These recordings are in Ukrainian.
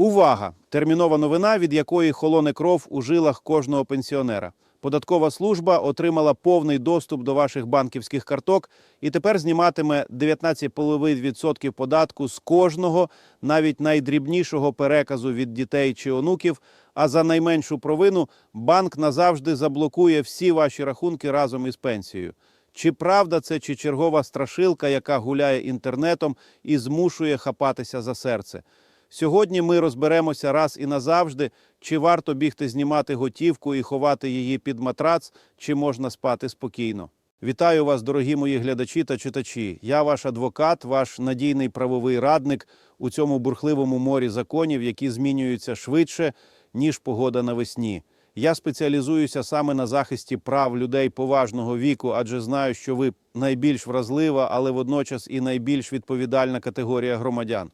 Увага! Термінова новина, від якої холоне кров у жилах кожного пенсіонера. Податкова служба отримала повний доступ до ваших банківських карток і тепер зніматиме 19,5% податку з кожного, навіть найдрібнішого переказу від дітей чи онуків. А за найменшу провину банк назавжди заблокує всі ваші рахунки разом із пенсією. Чи правда це, чи чергова страшилка, яка гуляє інтернетом і змушує хапатися за серце? Сьогодні ми розберемося раз і назавжди, чи варто бігти знімати готівку і ховати її під матрац, чи можна спати спокійно. Вітаю вас, дорогі мої глядачі та читачі. Я ваш адвокат, ваш надійний правовий радник у цьому бурхливому морі законів, які змінюються швидше, ніж погода навесні. Я спеціалізуюся саме на захисті прав людей поважного віку, адже знаю, що ви найбільш вразлива, але водночас і найбільш відповідальна категорія громадян.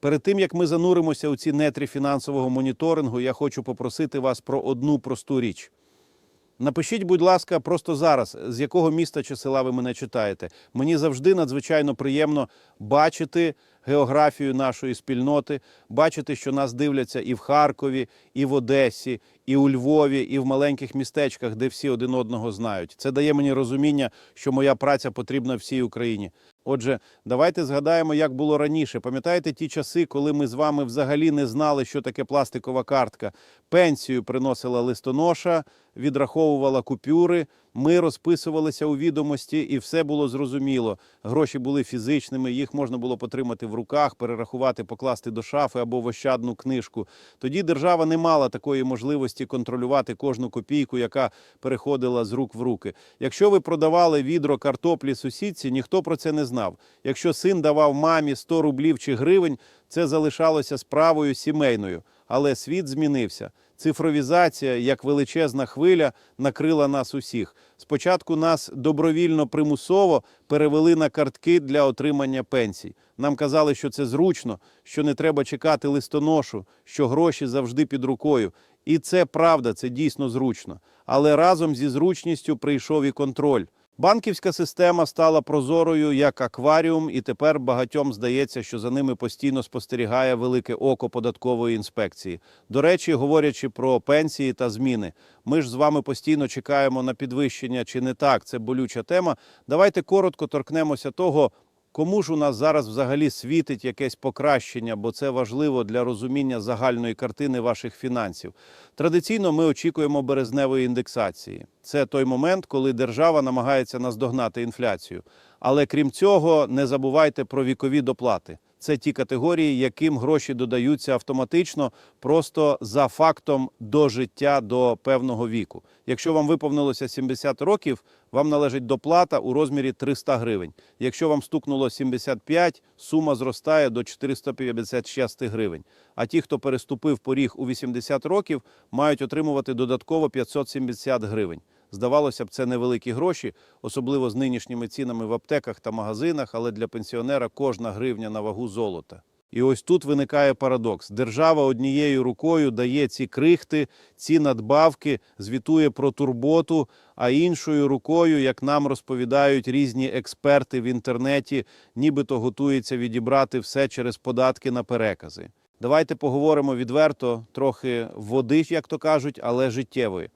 Перед тим як ми зануримося у ці нетрі фінансового моніторингу, я хочу попросити вас про одну просту річ. Напишіть, будь ласка, просто зараз, з якого міста чи села ви мене читаєте. Мені завжди надзвичайно приємно бачити географію нашої спільноти, бачити, що нас дивляться і в Харкові, і в Одесі, і у Львові, і в маленьких містечках, де всі один одного знають. Це дає мені розуміння, що моя праця потрібна всій Україні. Отже, давайте згадаємо, як було раніше. Пам'ятаєте ті часи, коли ми з вами взагалі не знали, що таке пластикова картка? Пенсію приносила листоноша, відраховувала купюри. Ми розписувалися у відомості, і все було зрозуміло. Гроші були фізичними, їх можна було потримати в руках, перерахувати, покласти до шафи або в ощадну книжку. Тоді держава не мала такої можливості контролювати кожну копійку, яка переходила з рук в руки. Якщо ви продавали відро картоплі сусідці, ніхто про це не знав. Якщо син давав мамі 100 рублів чи гривень, це залишалося справою сімейною. Але світ змінився. Цифровізація, як величезна хвиля, накрила нас усіх. Спочатку нас добровільно примусово перевели на картки для отримання пенсій. Нам казали, що це зручно, що не треба чекати листоношу, що гроші завжди під рукою. І це правда, це дійсно зручно. Але разом зі зручністю прийшов і контроль. Банківська система стала прозорою як акваріум, і тепер багатьом здається, що за ними постійно спостерігає велике око податкової інспекції. До речі, говорячи про пенсії та зміни, ми ж з вами постійно чекаємо на підвищення, чи не так? Це болюча тема. Давайте коротко торкнемося того. Кому ж у нас зараз взагалі світить якесь покращення, бо це важливо для розуміння загальної картини ваших фінансів. Традиційно ми очікуємо березневої індексації. Це той момент, коли держава намагається наздогнати інфляцію. Але крім цього, не забувайте про вікові доплати. Це ті категорії, яким гроші додаються автоматично, просто за фактом до життя до певного віку. Якщо вам виповнилося 70 років, вам належить доплата у розмірі 300 гривень. Якщо вам стукнуло 75, сума зростає до 456 гривень. А ті, хто переступив поріг у 80 років, мають отримувати додатково 570 гривень. Здавалося б, це невеликі гроші, особливо з нинішніми цінами в аптеках та магазинах, але для пенсіонера кожна гривня на вагу золота. І ось тут виникає парадокс. Держава однією рукою дає ці крихти, ці надбавки, звітує про турботу, а іншою рукою, як нам розповідають різні експерти в інтернеті, нібито готується відібрати все через податки на перекази. Давайте поговоримо відверто, трохи води, як то кажуть, але життєвої.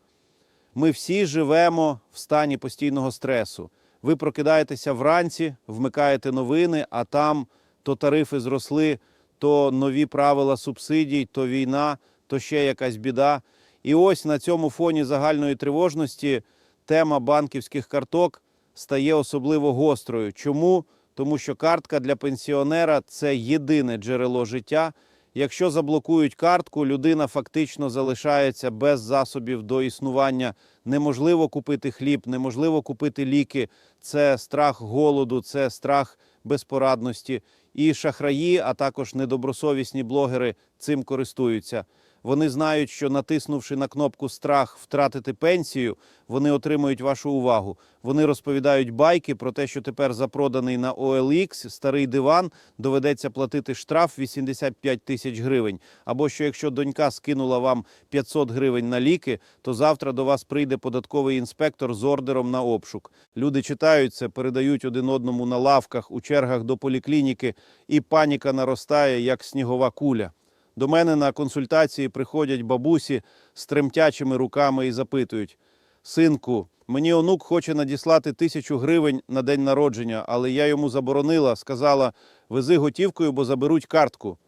Ми всі живемо в стані постійного стресу. Ви прокидаєтеся вранці, вмикаєте новини, а там то тарифи зросли, то нові правила субсидій, то війна, то ще якась біда. І ось на цьому фоні загальної тривожності тема банківських карток стає особливо гострою. Чому? Тому що картка для пенсіонера це єдине джерело життя. Якщо заблокують картку, людина фактично залишається без засобів до існування. Неможливо купити хліб, неможливо купити ліки. Це страх голоду, це страх безпорадності. І шахраї, а також недобросовісні блогери цим користуються. Вони знають, що натиснувши на кнопку страх втратити пенсію, вони отримують вашу увагу. Вони розповідають байки про те, що тепер запроданий на OLX старий диван доведеться платити штраф 85 тисяч гривень. Або що якщо донька скинула вам 500 гривень на ліки, то завтра до вас прийде податковий інспектор з ордером на обшук. Люди читають це, передають один одному на лавках у чергах до поліклініки, і паніка наростає як снігова куля. До мене на консультації приходять бабусі з тремтячими руками і запитують: Синку, мені онук хоче надіслати тисячу гривень на день народження, але я йому заборонила, сказала: вези готівкою, бо заберуть картку.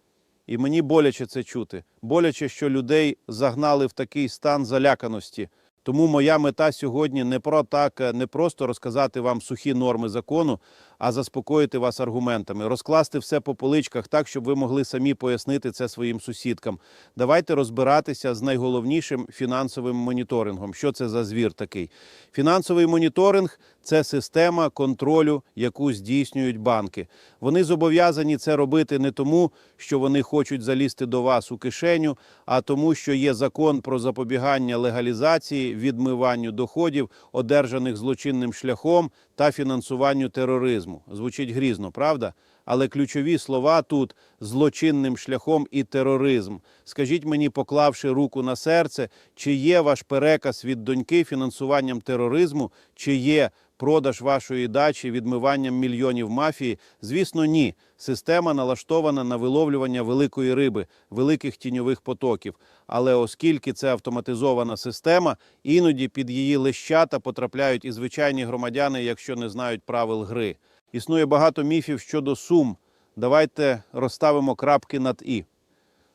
І мені боляче це чути. Боляче, що людей загнали в такий стан заляканості. Тому моя мета сьогодні не про так, е, не просто розказати вам сухі норми закону, а заспокоїти вас аргументами, розкласти все по поличках так, щоб ви могли самі пояснити це своїм сусідкам. Давайте розбиратися з найголовнішим фінансовим моніторингом. Що це за звір такий? Фінансовий моніторинг це система контролю, яку здійснюють банки. Вони зобов'язані це робити не тому, що вони хочуть залізти до вас у кишеню, а тому, що є закон про запобігання легалізації, відмиванню доходів, одержаних злочинним шляхом та фінансуванню тероризму. Звучить грізно, правда? Але ключові слова тут злочинним шляхом і тероризм. Скажіть мені, поклавши руку на серце, чи є ваш переказ від доньки фінансуванням тероризму, чи є продаж вашої дачі відмиванням мільйонів мафії? Звісно, ні. Система налаштована на виловлювання великої риби, великих тіньових потоків. Але оскільки це автоматизована система, іноді під її лещата потрапляють і звичайні громадяни, якщо не знають правил гри. Існує багато міфів щодо сум. Давайте розставимо крапки над і.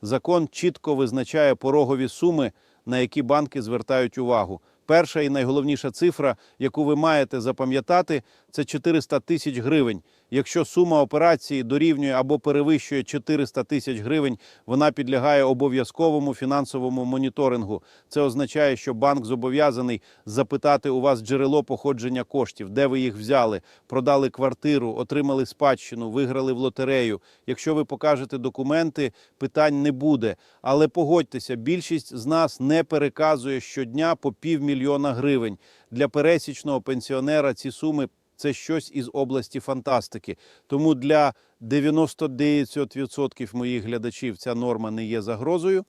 Закон чітко визначає порогові суми, на які банки звертають увагу. Перша і найголовніша цифра, яку ви маєте запам'ятати, це 400 тисяч гривень. Якщо сума операції дорівнює або перевищує 400 тисяч гривень, вона підлягає обов'язковому фінансовому моніторингу. Це означає, що банк зобов'язаний запитати у вас джерело походження коштів, де ви їх взяли, продали квартиру, отримали спадщину, виграли в лотерею. Якщо ви покажете документи, питань не буде. Але погодьтеся, більшість з нас не переказує щодня по півмільйона гривень. Для пересічного пенсіонера ці суми це щось із області фантастики. Тому для 99% моїх глядачів ця норма не є загрозою.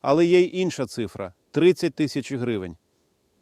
Але є й інша цифра 30 тисяч гривень.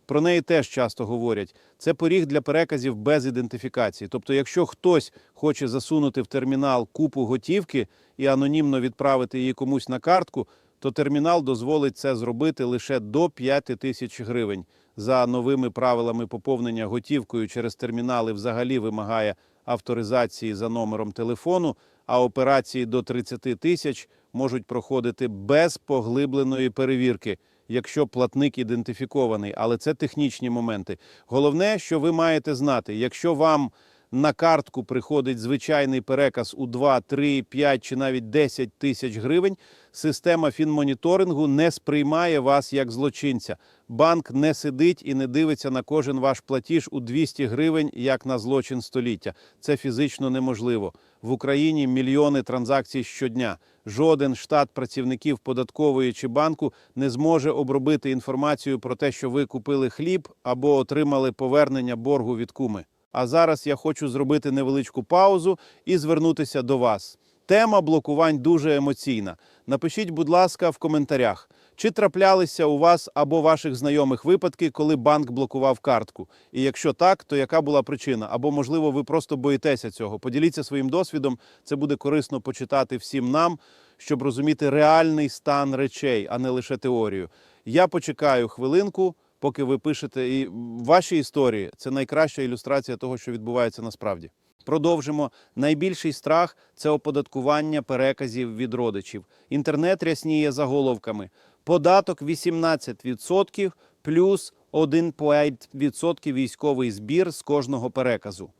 Про неї теж часто говорять. Це поріг для переказів без ідентифікації. Тобто, якщо хтось хоче засунути в термінал купу готівки і анонімно відправити її комусь на картку, то термінал дозволить це зробити лише до 5 тисяч гривень. За новими правилами поповнення готівкою через термінали взагалі вимагає авторизації за номером телефону, а операції до 30 тисяч можуть проходити без поглибленої перевірки, якщо платник ідентифікований. Але це технічні моменти. Головне, що ви маєте знати, якщо вам на картку приходить звичайний переказ у 2, 3, 5 чи навіть 10 тисяч гривень, система фінмоніторингу не сприймає вас як злочинця. Банк не сидить і не дивиться на кожен ваш платіж у 200 гривень, як на злочин століття. Це фізично неможливо. В Україні мільйони транзакцій щодня. Жоден штат працівників податкової чи банку не зможе обробити інформацію про те, що ви купили хліб або отримали повернення боргу від куми. А зараз я хочу зробити невеличку паузу і звернутися до вас. Тема блокувань дуже емоційна. Напишіть, будь ласка, в коментарях, чи траплялися у вас або ваших знайомих випадки, коли банк блокував картку. І якщо так, то яка була причина? Або, можливо, ви просто боїтеся цього. Поділіться своїм досвідом. Це буде корисно почитати всім нам, щоб розуміти реальний стан речей, а не лише теорію. Я почекаю хвилинку поки ви пишете. І ваші історії це найкраща ілюстрація того, що відбувається насправді. Продовжимо. Найбільший страх це оподаткування переказів від родичів. Інтернет рясніє заголовками. Податок 18% плюс 1,5% військовий збір з кожного переказу.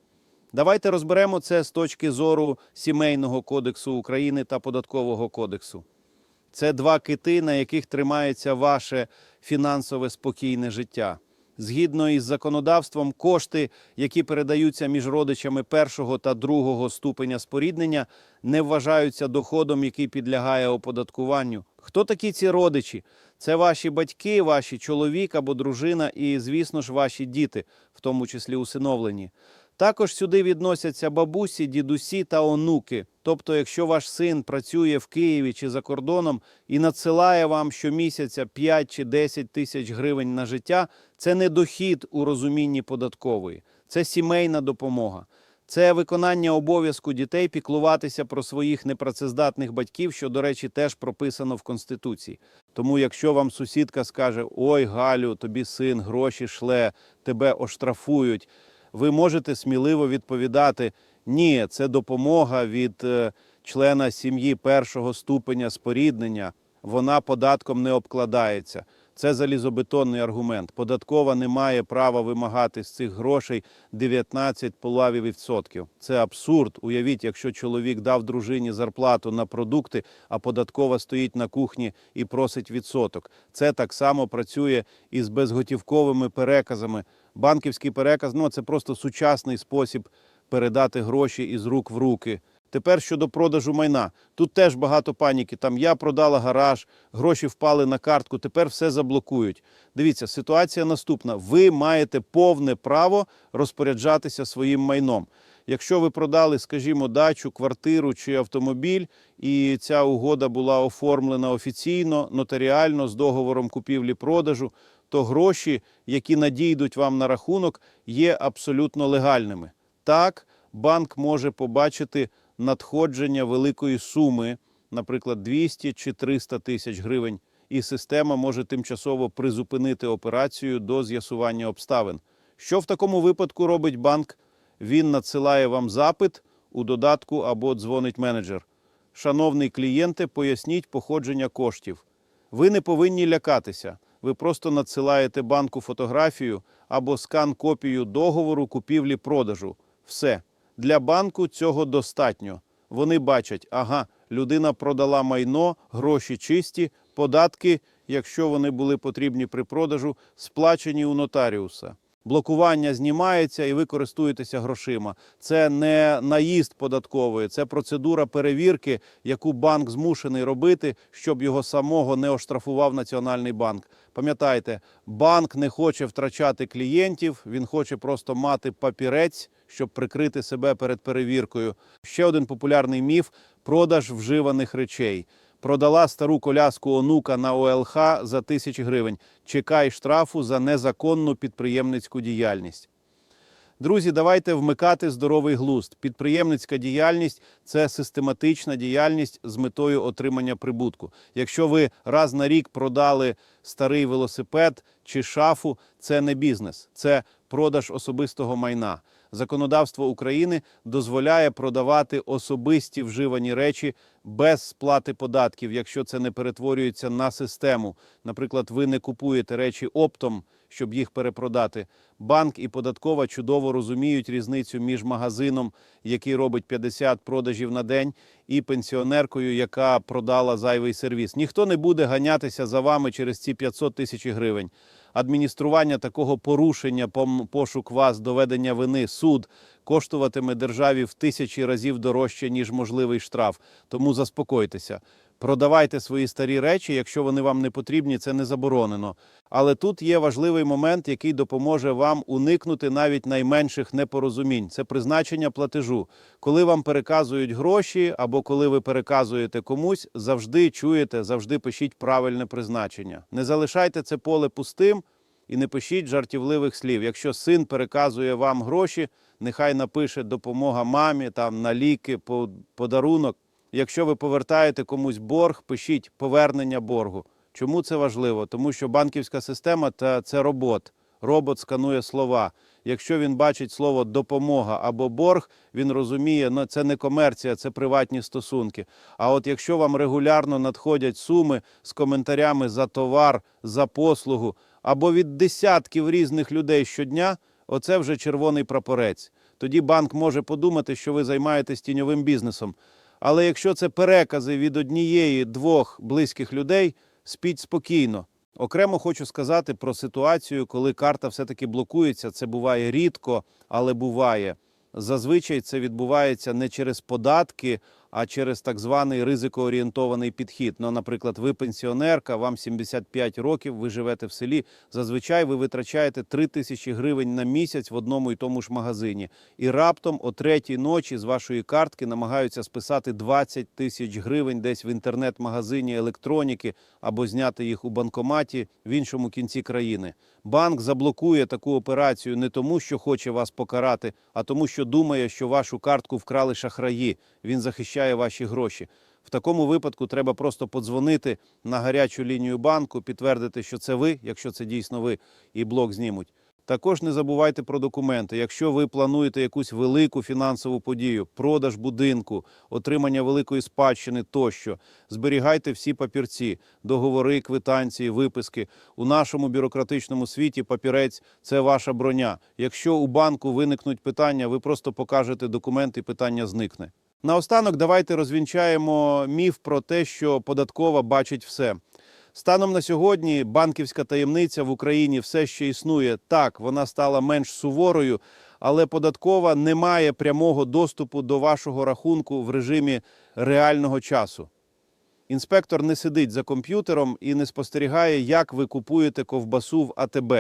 Давайте розберемо це з точки зору Сімейного кодексу України та Податкового кодексу. Це два кити, на яких тримається ваше фінансове спокійне життя. Згідно із законодавством, кошти, які передаються між родичами першого та другого ступеня споріднення, не вважаються доходом, який підлягає оподаткуванню. Хто такі ці родичі? Це ваші батьки, ваші чоловік або дружина, і, звісно ж, ваші діти, в тому числі усиновлені. Також сюди відносяться бабусі, дідусі та онуки. Тобто, якщо ваш син працює в Києві чи за кордоном і надсилає вам щомісяця 5 чи 10 тисяч гривень на життя, це не дохід у розумінні податкової, це сімейна допомога. Це виконання обов'язку дітей піклуватися про своїх непрацездатних батьків, що, до речі, теж прописано в Конституції. Тому, якщо вам сусідка скаже: Ой, Галю, тобі син гроші шле, тебе оштрафують, ви можете сміливо відповідати: ні, це допомога від е, члена сім'ї першого ступеня споріднення, вона податком не обкладається. Це залізобетонний аргумент. Податкова не має права вимагати з цих грошей 19 полавів відсотків. Це абсурд. Уявіть, якщо чоловік дав дружині зарплату на продукти, а податкова стоїть на кухні і просить відсоток. Це так само працює і з безготівковими переказами. Банківський переказ ну це просто сучасний спосіб передати гроші із рук в руки. Тепер щодо продажу майна. Тут теж багато паніки. Там я продала гараж, гроші впали на картку, тепер все заблокують. Дивіться, ситуація наступна. Ви маєте повне право розпоряджатися своїм майном. Якщо ви продали, скажімо, дачу, квартиру чи автомобіль, і ця угода була оформлена офіційно, нотаріально з договором купівлі-продажу, то гроші, які надійдуть вам на рахунок, є абсолютно легальними. Так, банк може побачити надходження великої суми, наприклад, 200 чи 300 тисяч гривень, і система може тимчасово призупинити операцію до з'ясування обставин. Що в такому випадку робить банк? Він надсилає вам запит у додатку або дзвонить менеджер. Шановний клієнте, поясніть походження коштів. Ви не повинні лякатися. Ви просто надсилаєте банку фотографію або скан копію договору купівлі-продажу. Все. Для банку цього достатньо. Вони бачать, ага, людина продала майно, гроші чисті, податки, якщо вони були потрібні при продажу, сплачені у нотаріуса. Блокування знімається і ви користуєтеся грошима. Це не наїзд податковий, це процедура перевірки, яку банк змушений робити, щоб його самого не оштрафував Національний банк. Пам'ятайте, банк не хоче втрачати клієнтів, він хоче просто мати папірець, щоб прикрити себе перед перевіркою. Ще один популярний міф продаж вживаних речей. Продала стару коляску онука на ОЛХ за тисячі гривень. Чекай штрафу за незаконну підприємницьку діяльність. Друзі, давайте вмикати здоровий глузд. Підприємницька діяльність це систематична діяльність з метою отримання прибутку. Якщо ви раз на рік продали старий велосипед чи шафу, це не бізнес, це продаж особистого майна. Законодавство України дозволяє продавати особисті вживані речі без сплати податків, якщо це не перетворюється на систему. Наприклад, ви не купуєте речі оптом, щоб їх перепродати. Банк і податкова чудово розуміють різницю між магазином, який робить 50 продажів на день, і пенсіонеркою, яка продала зайвий сервіс. Ніхто не буде ганятися за вами через ці 500 тисяч гривень. Адміністрування такого порушення, пошук вас, доведення вини, суд коштуватиме державі в тисячі разів дорожче, ніж можливий штраф. Тому заспокойтеся. Продавайте свої старі речі, якщо вони вам не потрібні, це не заборонено. Але тут є важливий момент, який допоможе вам уникнути навіть найменших непорозумінь. Це призначення платежу. Коли вам переказують гроші або коли ви переказуєте комусь, завжди чуєте, завжди пишіть правильне призначення. Не залишайте це поле пустим і не пишіть жартівливих слів. Якщо син переказує вам гроші, нехай напише допомога мамі, там на ліки, по- подарунок. Якщо ви повертаєте комусь борг, пишіть повернення боргу. Чому це важливо? Тому що банківська система це робот. Робот сканує слова. Якщо він бачить слово допомога або борг, він розуміє, ну це не комерція, це приватні стосунки. А от якщо вам регулярно надходять суми з коментарями за товар, за послугу або від десятків різних людей щодня, оце вже червоний прапорець. Тоді банк може подумати, що ви займаєтесь тіньовим бізнесом. Але якщо це перекази від однієї двох близьких людей, спіть спокійно. Окремо хочу сказати про ситуацію, коли карта все-таки блокується. Це буває рідко, але буває. Зазвичай це відбувається не через податки, а через так званий ризикоорієнтований підхід. Ну, наприклад, ви пенсіонерка, вам 75 років, ви живете в селі. Зазвичай ви витрачаєте 3 тисячі гривень на місяць в одному і тому ж магазині. І раптом о третій ночі з вашої картки намагаються списати 20 тисяч гривень десь в інтернет-магазині електроніки або зняти їх у банкоматі в іншому кінці країни. Банк заблокує таку операцію не тому, що хоче вас покарати, а тому, що думає, що вашу картку вкрали шахраї. Він захищає ваші гроші. В такому випадку треба просто подзвонити на гарячу лінію банку, підтвердити, що це ви, якщо це дійсно ви, і блок знімуть. Також не забувайте про документи. Якщо ви плануєте якусь велику фінансову подію, продаж будинку, отримання великої спадщини тощо, зберігайте всі папірці, договори, квитанції, виписки. У нашому бюрократичному світі папірець це ваша броня. Якщо у банку виникнуть питання, ви просто покажете документ і питання зникне. Наостанок давайте розвінчаємо міф про те, що податкова бачить все. Станом на сьогодні банківська таємниця в Україні все ще існує. Так, вона стала менш суворою, але податкова не має прямого доступу до вашого рахунку в режимі реального часу. Інспектор не сидить за комп'ютером і не спостерігає, як ви купуєте ковбасу в АТБ.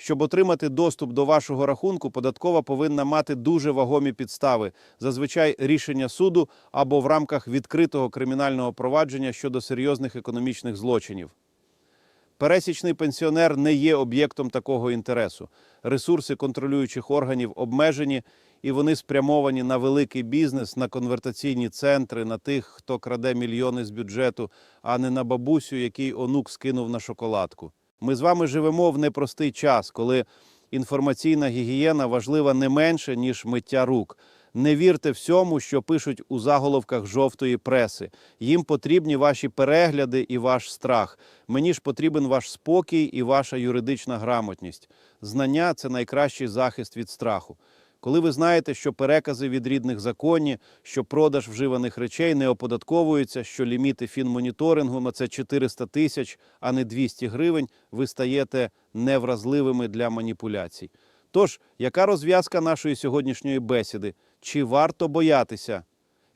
Щоб отримати доступ до вашого рахунку, податкова повинна мати дуже вагомі підстави, зазвичай рішення суду або в рамках відкритого кримінального провадження щодо серйозних економічних злочинів. Пересічний пенсіонер не є об'єктом такого інтересу. Ресурси контролюючих органів обмежені, і вони спрямовані на великий бізнес, на конвертаційні центри, на тих, хто краде мільйони з бюджету, а не на бабусю, який онук скинув на шоколадку. Ми з вами живемо в непростий час, коли інформаційна гігієна важлива не менше, ніж миття рук. Не вірте всьому, що пишуть у заголовках жовтої преси. Їм потрібні ваші перегляди і ваш страх. Мені ж потрібен ваш спокій і ваша юридична грамотність. Знання це найкращий захист від страху. Коли ви знаєте, що перекази від рідних законні, що продаж вживаних речей не оподатковуються, що ліміти фінмоніторингу на це 400 тисяч, а не 200 гривень, ви стаєте невразливими для маніпуляцій. Тож, яка розв'язка нашої сьогоднішньої бесіди? Чи варто боятися?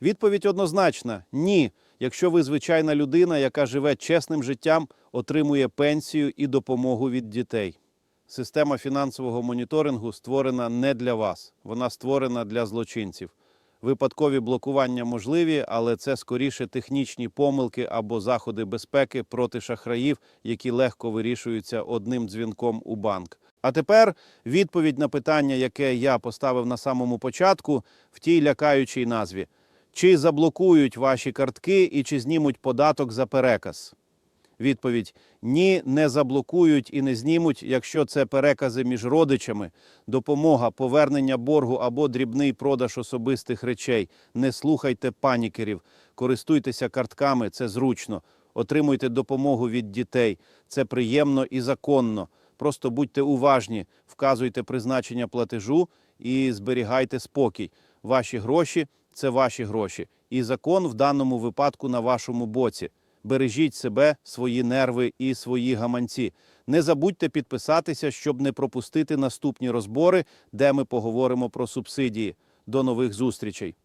Відповідь однозначна: ні. Якщо ви звичайна людина, яка живе чесним життям, отримує пенсію і допомогу від дітей. Система фінансового моніторингу створена не для вас, вона створена для злочинців. Випадкові блокування можливі, але це скоріше технічні помилки або заходи безпеки проти шахраїв, які легко вирішуються одним дзвінком у банк. А тепер відповідь на питання, яке я поставив на самому початку, в тій лякаючій назві: чи заблокують ваші картки і чи знімуть податок за переказ? Відповідь: ні, не заблокують і не знімуть, якщо це перекази між родичами, допомога, повернення боргу або дрібний продаж особистих речей. Не слухайте панікерів, користуйтеся картками, це зручно. Отримуйте допомогу від дітей. Це приємно і законно. Просто будьте уважні, вказуйте призначення платежу і зберігайте спокій. Ваші гроші це ваші гроші. І закон в даному випадку на вашому боці. Бережіть себе, свої нерви і свої гаманці. Не забудьте підписатися, щоб не пропустити наступні розбори, де ми поговоримо про субсидії. До нових зустрічей.